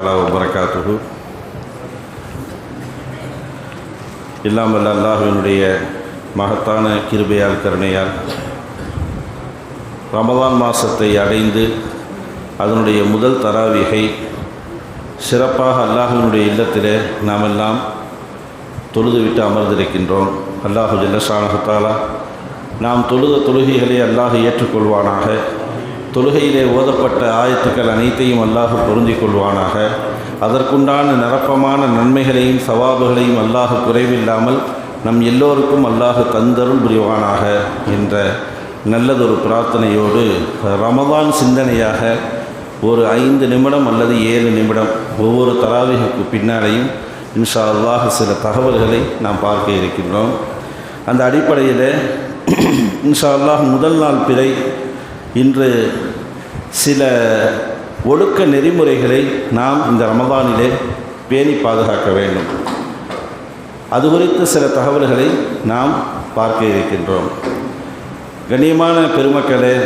வரகாத்துகு இல்லாமல் அல்லாஹினுடைய மகத்தான கிருபையால் கருணையால் ரமதான் மாதத்தை அடைந்து அதனுடைய முதல் தராவிகை சிறப்பாக அல்லாஹினுடைய இல்லத்திலே நாமெல்லாம் தொழுதுவிட்டு அமர்ந்திருக்கின்றோம். அல்லாஹு ஜல்லஷானஹத்தாலா நாம் தொழுத தொழுகைகளை அல்லாஹ் ஏற்றுக்கொள்வானாக. தொழுகையிலே ஓதப்பட்ட ஆயத்துக்கள் அனைத்தையும் அல்லாஹ் பொருந்திக் கொள்வானாக. அதற்குண்டான நிரப்பமான நன்மைகளையும் சவாபுகளையும் அல்லாஹ் குறைவில்லாமல் நம் எல்லோருக்கும் அல்லாஹ் தந்தருள் புரிவானாக என்ற நல்லதொரு பிரார்த்தனையோடு ரமதான் சிந்தனையாக ஒரு ஐந்து நிமிடம் அல்லது ஏழு நிமிடம் ஒவ்வொரு தராவிகளுக்கு பின்னாலையும் இன்ஷா அல்லாஹ் சில தகவல்களை நாம் பார்க்க இருக்கின்றோம். அந்த அடிப்படையில் இன்ஷா அல்லாஹ் முதல் நாள் பிறை இன்று சில ஒழுக்க நெறிமுறைகளை நாம் இந்த ரமதானிலே பேணி பாதுகாக்க வேண்டும். அது குறித்து சில தகவல்களை நாம் பார்க்க இருக்கின்றோம். கண்ணியமான பெருமக்களே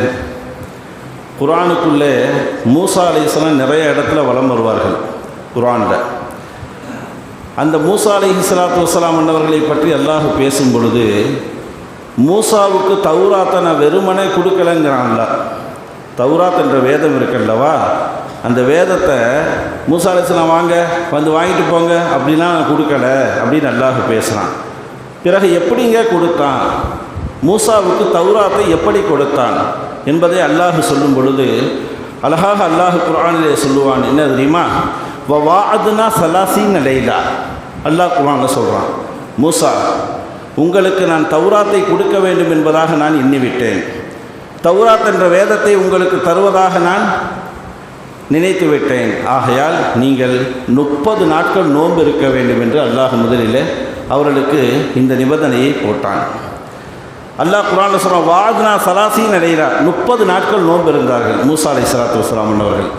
குரானுக்குள்ளே மூசா அலிஸ்லாம் நிறைய இடத்துல வலம் வருவார்கள் குரானில் அந்த மூசா அலி இஸ்லாத்து வசலாம் அன்னவர்களை பற்றி அல்லாஹ் பேசும் பொழுது மூசாவுக்கு தௌராத்தை நான் வெறுமனே கொடுக்கலங்கிறான்ல. தௌராத் என்ற வேதம் இருக்குல்லவா? அந்த வேதத்தை மூசா அலிஸ்லாம் வாங்க வந்து வாங்கிட்டு போங்க அப்படின்னா நான் கொடுக்கல அப்படின்னு அல்லாஹ் பேசுகிறான் பிறகு எப்படிங்க கொடுத்தான்? மூசாவுக்கு தௌராத்தை எப்படி கொடுத்தான் என்பதை அல்லாஹ் சொல்லும் பொழுது அழகாக அல்லாஹ் குரானிலே சொல்லுவான் என்ன தெரியுமா? வாதுனா சலாசின் நிலையிலா அல்லாஹ் குரானில் சொல்கிறான் மூசா உங்களுக்கு நான் தௌராத்தை கொடுக்க வேண்டும் என்பதாக நான் எண்ணிவிட்டேன். தௌராத் என்ற வேதத்தை உங்களுக்கு தருவதாக நான் நினைத்து விட்டேன். ஆகையால் நீங்கள் முப்பது நாட்கள் நோன்பு இருக்க வேண்டும் என்று அல்லாஹ் முதலில் அவர்களுக்கு இந்த நிபந்தனையை போட்டான். அல்லாஹ் குரான் சொல்கிறான் வாதுனா சலாசி நடையிறா முப்பது நாட்கள் நோன்பு இருந்தார்கள். மூசா அலை சலாத்து வஸ்லாம் அவர்கள்.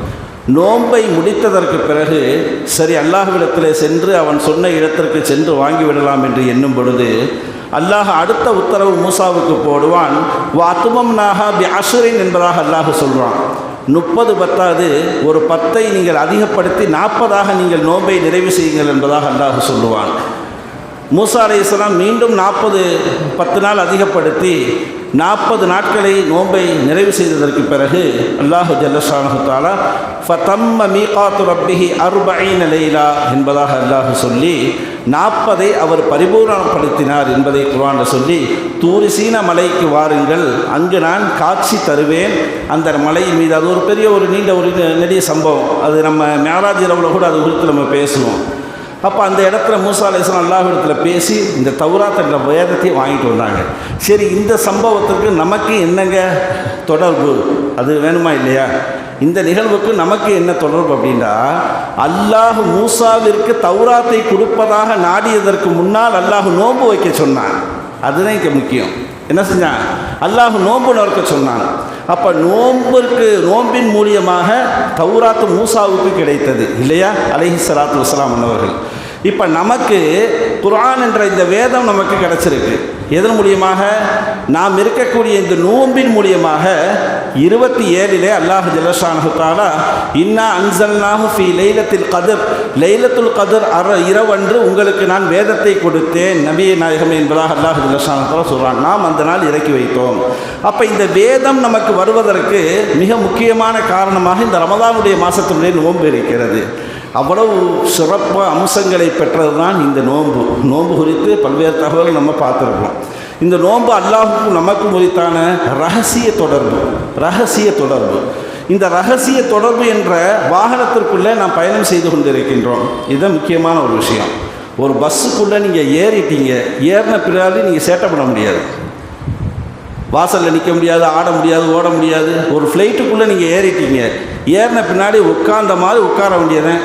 நோன்பை முடித்ததற்கு பிறகு சரி அல்லாஹ்விடத்தில் சென்று அவன் சொன்ன இடத்திற்கு சென்று வாங்கிவிடலாம் என்று எண்ணும் பொழுது அல்லாஹ் அடுத்த உத்தரவு மூசாவுக்கு போடுவான். வாத்துமம் நாகா பி அசுரின் என்பதாக அல்லாஹ் சொல்கிறான் முப்பது பத்தாவது ஒரு பத்தை நீங்கள் அதிகப்படுத்தி நாற்பதாக நீங்கள் நோன்பை நிறைவு செய்யுங்கள் என்பதாக அல்லாஹ் சொல்லுவான். மூசா அலை இஸ்லாம் மீண்டும் நாற்பது பத்து நாள் அதிகப்படுத்தி நாற்பது நாட்களை நோன்பை நிறைவு செய்ததற்கு பிறகு அல்லாஹு ஜல்லஷானஹாலா ஃபதம்ம மீகாத்து ரப்பிஹி அர்பைன லைலா என்பதாக அல்லாஹு சொல்லி நாற்பதை அவர் பரிபூரணப்படுத்தினார் என்பதை குரான் சொல்லி தூரிசீன மலைக்கு வாருங்கள் அங்கு நான் காட்சி தருவேன். அந்த மலையின் மீது அது ஒரு பெரிய ஒரு நீண்ட ஒரு நெடிய சம்பவம். அது நம்ம மேராஜ் இரவில் கூட அது குறித்து நம்ம பேசுவோம். அப்போ அந்த இடத்துல மூசா அலிஸ்லாம் அல்லாஹ் இடத்துல பேசி இந்த தௌராத் வேதத்தையும் வாங்கிட்டு வந்தாங்க. சரி இந்த சம்பவத்திற்கு நமக்கு என்னங்க தொடர்பு? அது வேணுமா இல்லையா? இந்த நிகழ்வுக்கு நமக்கு என்ன தொடர்பு அப்படின்னா அல்லாஹ் மூசாவிற்கு தௌராத்தை கொடுப்பதாக நாடியதற்கு முன்னால் அல்லாஹ் நோன்பு வைக்க சொன்னான். அதுதான் இங்கே முக்கியம். என்ன செஞ்சான்? அல்லாஹ் நோன்பு நோக்க சொன்னான். அப்போ நோன்பிற்கு நோம்பின் மூலியமாக தௌராத்து மூசாவுக்கு கிடைத்தது. இல்லையா? அலஹி சலாத்து வஸ்லாம் அன்னவர்கள். இப்போ நமக்கு குரான் என்ற இந்த வேதம் நமக்கு கிடச்சிருக்கு. எதன் மூலியமாக? நாம் இருக்கக்கூடிய இந்த நோம்பின் மூலியமாக இருபத்தி ஏழிலே அல்லாஹ் ஜலஷானஹாலா இன்னா அன்சல்னாஹு ஃபி லைலத்தில் கதிர் லைலத்துல் கதிர் அற இரவன்று உங்களுக்கு நான் வேதத்தை கொடுத்தேன். நபிய நாயகம் என்பதாக அல்லாஹ் ஜலஷானஹாலா சொல்கிறான் நாம் அந்த நாள் இறக்கி வைத்தோம். அப்போ இந்த வேதம் நமக்கு வருவதற்கு மிக முக்கியமான காரணமாக இந்த ரமதானுடைய மாதத்தினுடைய நோன்பு இருக்கிறது. அவ்வளவு சிறப்பு அம்சங்களை பெற்றது தான் இந்த நோன்பு. நோன்பு குறித்து பல்வேறு தகவல்கள் நம்ம பார்த்துருக்கோம். இந்த நோன்பு அல்லாஹுக்கும் நமக்கும் குறித்தான ரகசிய தொடர்பு ரகசிய தொடர்பு. இந்த ரகசிய தொடர்பு என்ற வாகனத்திற்குள்ளே நாம் பயணம் செய்து கொண்டிருக்கின்றோம். இதுதான் முக்கியமான ஒரு விஷயம். ஒரு பஸ்ஸுக்குள்ளே நீங்கள் ஏறிட்டீங்க ஏறின பின்னாடி நீங்கள் சேட்டை பண்ண முடியாது. வாசலில் நிற்க முடியாது ஆட முடியாது ஓட முடியாது. ஒரு ஃப்ளைட்டுக்குள்ளே நீங்கள் ஏறிட்டீங்க. ஏறின பின்னாடி உட்கார்ந்த மாதிரி உட்கார வேண்டியதேன்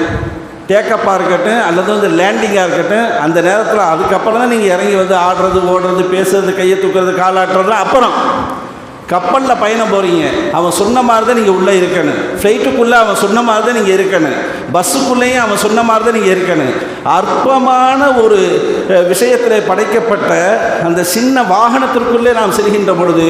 டேக்கப்பாக இருக்கட்டும் அல்லது வந்து லேண்டிங்காக இருக்கட்டும் அந்த நேரத்தில் அதுக்கப்புறம் தான் நீங்கள் இறங்கி வந்து ஆடுறது ஓடுறது பேசுறது கையை தூக்குறது காலாட்டுறது அப்புறம் கப்பலில் பயணம் போகிறீங்க அவன் சொன்ன மாதிரி தான் நீங்கள் உள்ளே இருக்கணும். ஃப்ளைட்டுக்குள்ளே அவன் சொன்ன மாதிரி தான் நீங்கள் இருக்கணும் பஸ்ஸுக்குள்ளேயும் அவன் சொன்ன மாதிரி தான் நீங்கள் இருக்கணும். அற்பமான ஒரு விஷயத்தில் படைக்கப்பட்ட அந்த சின்ன வாகனத்திற்குள்ளே நாம் செல்கின்ற பொழுது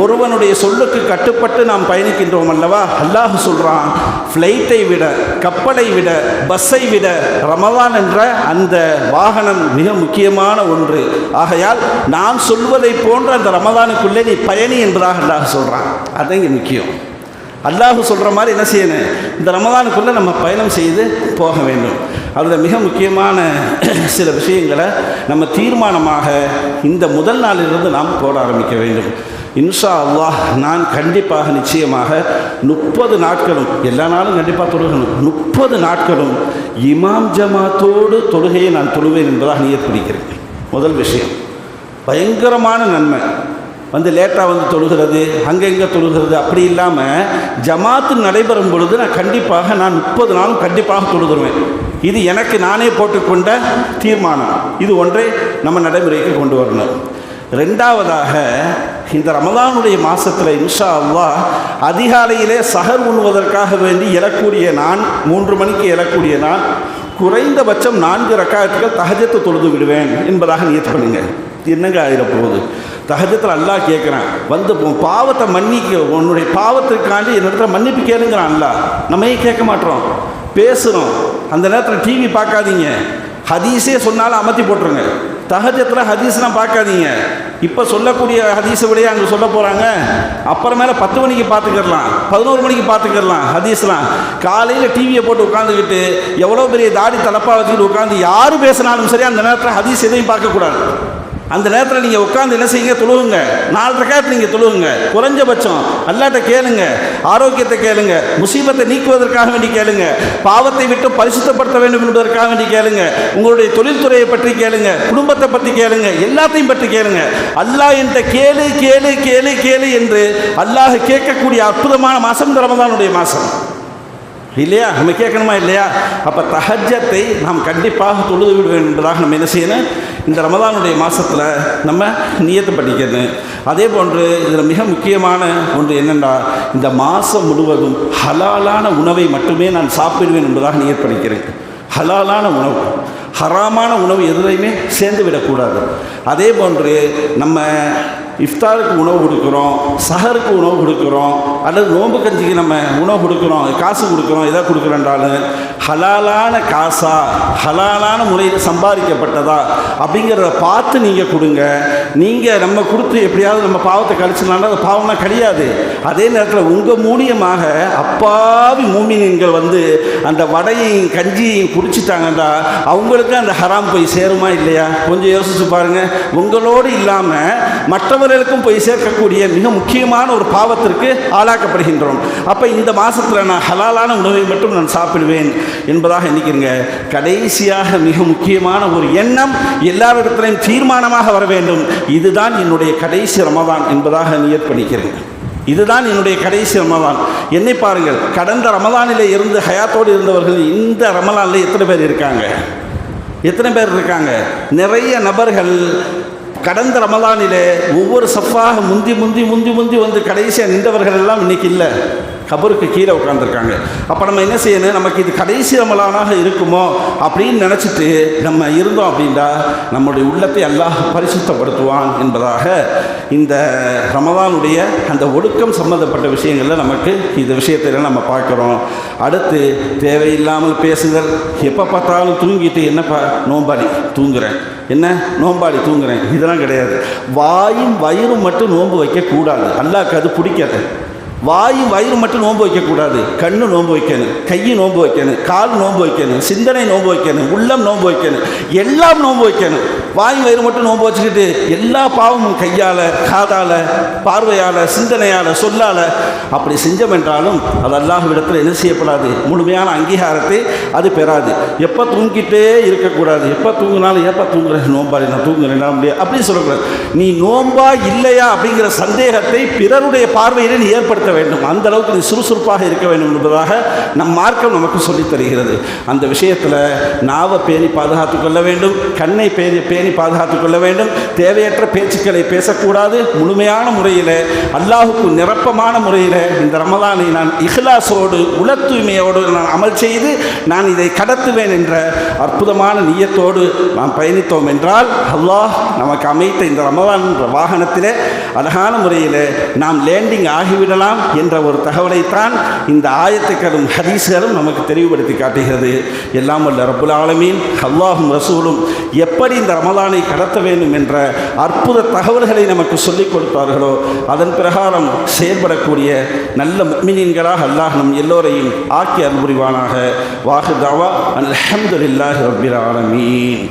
ஒருவனுடைய சொல்லுக்கு கட்டுப்பட்டு நாம் பயணிக்கின்றோம் அல்லவா? அல்லாஹ் சொல்கிறான் ஃப்ளைட்டை விட கப்பலை விட பஸ்ஸை விட ரமதான் என்ற அந்த வாகனம் மிக முக்கியமான ஒன்று. ஆகையால் நான் சொல்வதை போன்ற அந்த ரமதானுக்குள்ளே நீ பயணி என்பதாக அல்லாஹ் சொல்கிறான் அதான் இங்கே முக்கியம். அல்லாஹு சொல்கிற மாதிரி என்ன செய்யணும்? இந்த ரமதானுக்குள்ளே நம்ம பயணம் செய்து போக வேண்டும். அதில் மிக முக்கியமான சில விஷயங்களை நம்ம தீர்மானமாக இந்த முதல் நாளிலிருந்து நாம் போட ஆரம்பிக்க வேண்டும். இன்ஷா அல்லாஹ் நான் கண்டிப்பாக நிச்சயமாக முப்பது நாட்களும் எல்லா நாளும் கண்டிப்பாக தொழுகணும். முப்பது நாட்களும் இமாம் ஜமாத்தோடு தொழுகையை நான் தொழுவேன் என்பதாக நீயே பிடிக்கிறேன். முதல் விஷயம். பயங்கரமான நன்மை. வந்து லேட்டாக வந்து தொழுகிறது அங்கங்கே தொழுகிறது அப்படி இல்லாமல் ஜமாத்து நடைபெறும் பொழுது நான் கண்டிப்பாக நான் முப்பது நாளும் கண்டிப்பாக தொழுதுருவேன். இது எனக்கு நானே போட்டுக்கொண்ட தீர்மானம். இது ஒன்றை நம்ம நடைமுறைக்கு கொண்டு வரணும். ரெண்டாவதாக இந்த ரமதானுடைய மாதத்தில் இன்ஷா அல்லா அதிகாலையிலே சகர் உண்ணுவதற்காக வேண்டி எழக்கூடிய நான் மூன்று மணிக்கு எழக்கூடிய நான் குறைந்தபட்சம் நான்கு ரக்காயத்துக்கள் தகஜத்தை தொழுது விடுவேன் என்பதாக நியத்து பண்ணுங்க. என்னங்க ஆயிரப்போகுது போகுது? தகஜத்தில் அல்லாஹ் கேட்குறான் வந்து உன் பாவத்தை மன்னிக்க உன்னுடைய பாவத்திற்காண்டி என்னிடத்துல மன்னிப்பு கேளுங்கிறான் அல்லாஹ். நம்மையே கேட்க மாட்டோம்? பேசுகிறோம் அந்த நேரத்தில் டிவி பார்க்காதீங்க. ஹதீஸே சொன்னாலும் அமர்த்தி போட்டுருங்க. தகஜத்தில் ஹதீஸ்லாம் பார்க்காதீங்க. இப்போ சொல்லக்கூடிய ஹதீஸை விடையே அங்கே சொல்ல போகிறாங்க அப்புறமேல பத்து மணிக்கு பார்த்துக்கிடலாம். பதினோரு மணிக்கு பார்த்துக்கிடலாம் ஹதீஸ்லாம். காலையில் டிவியை போட்டு உட்காந்துக்கிட்டு எவ்வளோ பெரிய தாடி தலப்பாக வச்சுக்கிட்டு உட்காந்து யார் பேசினாலும் சரி அந்த நேரத்தில் ஹதீஸ் எதையும் பார்க்கக்கூடாது. அந்த நேரத்தில் நீங்கள் உட்காந்து என்ன செய்யுங்க? தொழுவுங்க. நாலு ரக்காயத்தில் நீங்கள் தொழுவுங்க. குறைஞ்சபட்சம் அல்லாட்ட கேளுங்க. ஆரோக்கியத்தை கேளுங்க. முசீபத்தை நீக்குவதற்காக வேண்டி கேளுங்க. பாவத்தை விட்டு பரிசுத்தப்படுத்த வேண்டும் என்பதற்காக வேண்டி கேளுங்க. உங்களுடைய தொழில்துறையை பற்றி கேளுங்க. குடும்பத்தை பற்றி கேளுங்க. எல்லாத்தையும் பற்றி கேளுங்க. அல்லாஹ் என்ற கேளு கேளு கேளு கேளு என்று அல்லாஹ் கேட்கக்கூடிய அற்புதமான மாதம் இந்த ரமதானுடைய மாதம் இல்லையா? நம்ம கேட்கணுமா இல்லையா? அப்போ தஹஜத்தை நாம் கண்டிப்பாக தொழுது விடுவேன் என்பதாக நம்ம என்ன செய்யணும்? இந்த ரமதானுடைய மாதத்தில் நம்ம நியத்து படிக்கிறது. அதே போன்று இதில் மிக முக்கியமான ஒன்று என்னென்றால் இந்த மாதம் முழுவதும் ஹலாலான உணவை மட்டுமே நான் சாப்பிடுவேன் என்பதாக நியத் ஹலாலான உணவு ஹராமான உணவு எதுலையுமே சேர்ந்து விடக்கூடாது அதே போன்று நம்ம இஃப்தாருக்கு உணவு கொடுக்குறோம் சஹருக்கு உணவு கொடுக்குறோம் அல்லது நோன்பு கஞ்சிக்கு நம்ம உணவு கொடுக்குறோம் காசு கொடுக்குறோம் எதை கொடுக்குறோன்றாலும் ஹலாலான காசா ஹலாலான முறையில் சம்பாதிக்கப்பட்டதா அப்படிங்கிறத பார்த்து நீங்கள் கொடுங்க. நீங்கள் நம்ம கொடுத்து எப்படியாவது நம்ம பாவத்தை கழிச்சிடலாம்னா அது பாவம்னா கிடையாது. அதே நேரத்தில் உங்கள் மூலியமாக அப்பாவி மூமின்கள் வந்து அந்த வடையையும் கஞ்சியையும் குடிச்சிட்டாங்கன்னா அவங்களுக்கு அந்த ஹராம் போய் சேருமா இல்லையா? கொஞ்சம் யோசிச்சு பாருங்கள் உங்களோடு இல்லாமல் மற்றவர்களுக்கும் போய் சேர்க்கக்கூடிய மிக முக்கியமான ஒரு பாவத்திற்கு ஆளாக்கப்படுகின்றோம். அப்போ இந்த மாதத்தில் நான் ஹலாலான உணவை மட்டும் நான் சாப்பிடுவேன் என்பதாக நினைக்கிறேங்க கடைசியாக மிக முக்கியமான ஒரு எண்ணம் எல்லாரிடத்திலையும் தீர்மானமாக வர வேண்டும். இதுதான் என்னுடைய கடைசி ரமதான் என்பதாக நியத் பண்ணிக்கிறேன். இதுதான் என்னுடைய கடைசி ரமதான் என்னை பாருங்கள் கடந்த ரமதானில் இருந்து ஹயாத்தோடு இருந்தவர்கள் இந்த ரமலானில் எத்தனை பேர் இருக்காங்க? எத்தனை பேர் இருக்காங்க? நிறைய நபர்கள் கடந்த ரமலானிலே ஒவ்வொரு சஃபாக முந்தி முந்தி முந்தி முந்தி வந்து கடைசியாக நின்றவர்கள் எல்லாம் இன்னைக்கு இல்லை. கபருக்கு கீழே உட்காந்துருக்காங்க அப்போ நம்ம என்ன செய்யணும்? நமக்கு இது கடைசி ரமலானாக இருக்குமோ அப்படின்னு நினச்சிட்டு நம்ம இருந்தோம் அப்படின்னா நம்முடைய உள்ளத்தை அல்லாஹ் பரிசுத்தப்படுத்துவான் என்பதாக இந்த ரமதானுடைய அந்த ஒடுக்கம் சம்மந்தப்பட்ட விஷயங்களில் நமக்கு இந்த விஷயத்தில் நம்ம பார்க்குறோம். அடுத்து தேவையில்லாமல் பேசுதல். எப்போ பார்த்தாலும் தூங்கிட்டு என்னப்பா? நோம்பாடி தூங்குறேன். என்ன? நோம்பாடி தூங்குறேன். இதெல்லாம் கிடையாது. வாயும் வயிறும் மட்டும் நோன்பு வைக்கக்கூடாது. அல்லாக்கு அது பிடிக்காது. வாயு வயிறு மட்டும் நோன்பு வைக்கக்கூடாது. கண்ணு நோன்பு வைக்கணும். கையை நோன்பு வைக்கணும். கால் நோன்பு வைக்கணும். சிந்தனை நோன்பு வைக்கணும். உள்ளம் நோன்பு வைக்கணும். எல்லாம் நோன்பு வைக்கணும். வாய் வயிறு மட்டும் நோன்பு வச்சுக்கிட்டு எல்லா பாவமும் கையால் காதால் பார்வையால் சிந்தனையால் சொல்லால் அப்படி செஞ்சோம் என்றாலும் அது அல்லாஹ்விடத்தில் என்ன செய்யப்படாது? முழுமையான அங்கீகாரத்தை அது பெறாது. எப்போ தூங்கிட்டே இருக்கக்கூடாது. எப்போ தூங்கினாலும் எப்போ தூங்குறேன் நோம்பாடி நான் தூங்குறேன் முடியாது அப்படின்னு சொல்லக்கூடாது. நீ நோம்பா இல்லையா அப்படிங்கிற சந்தேகத்தை பிறருடைய பார்வையில் நீ ஏற்படுத்த வேண்டும். அந்த அளவுக்கு நீ சுறுசுறுப்பாக இருக்க வேண்டும் என்பதாக நம் மார்க்கம் நமக்கு சொல்லித் தருகிறது. அந்த விஷயத்தில் நாவை பேணி பாதுகாத்துக் கொள்ள வேண்டும். கண்ணை பேணி பேணி பாதுகாத்துக் கொள்ள வேண்டும். தேவையற்ற பேச்சுக்களை பேசக்கூடாது. முழுமையான முறையில் அல்லாஹுக்கு நிரப்பமான முறையில் இந்த ரமலானை நான் இஹ்லாசோடு உல தூய்மையோடு நான் அமல் செய்து நான் இதை கடத்துவேன் என்ற அற்புதமான நீயத்தோடு நாம் பயணித்தோம் என்றால் அல்லாஹ் நமக்கு அமைத்த இந்த ரமதான் என்ற வாகனத்திலே அழகான முறையில் நாம் லேண்டிங் ஆகிவிடலாம் என்ற ஒரு தகவலைத்தான் இந்த ஆயத்துக்களும் ஹதீஸ்களும் நமக்கு தெளிவுபடுத்தி காட்டுகிறது. எல்லாம் வல்ல ரபுல் ஆலமீன். அல்லாஹும் ரசூலும் எப்படி இந்த ரம ரமலானை கடத்த வேண்டும் என்ற அற்புத தகவல்களை நமக்கு சொல்லிக் கொடுத்தார்களோ அதன் பிரகாரம் செயல்படக்கூடிய நல்ல முக்மினீன்களாக அல்லாஹ் நம் எல்லோரையும் ஆக்கி அன்புரிவானாக வாஹு தாவா அல்ஹம்துலில்லாஹி ரப்பில் ஆலமீன்.